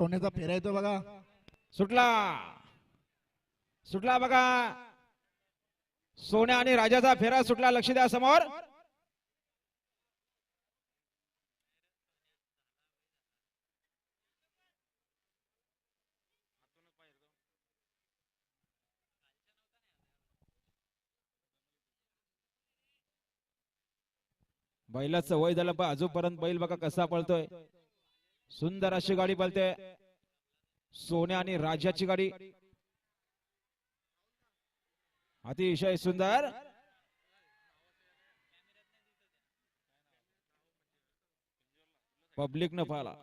सोन्याचा फेरा येतो बघा. सुटला. सुटला बघा. सोन्या आणि राजाचा फेरा सुटला. लक्ष द्या समोर. बैलाचं वय झालं पण अजूनपर्यंत बैल बघा कसा पळतोय. सुंदर अशी गाडी बोलते सोन्या आणि राजाची गाडी. अतिशय सुंदर. पब्लिक न पाहिला.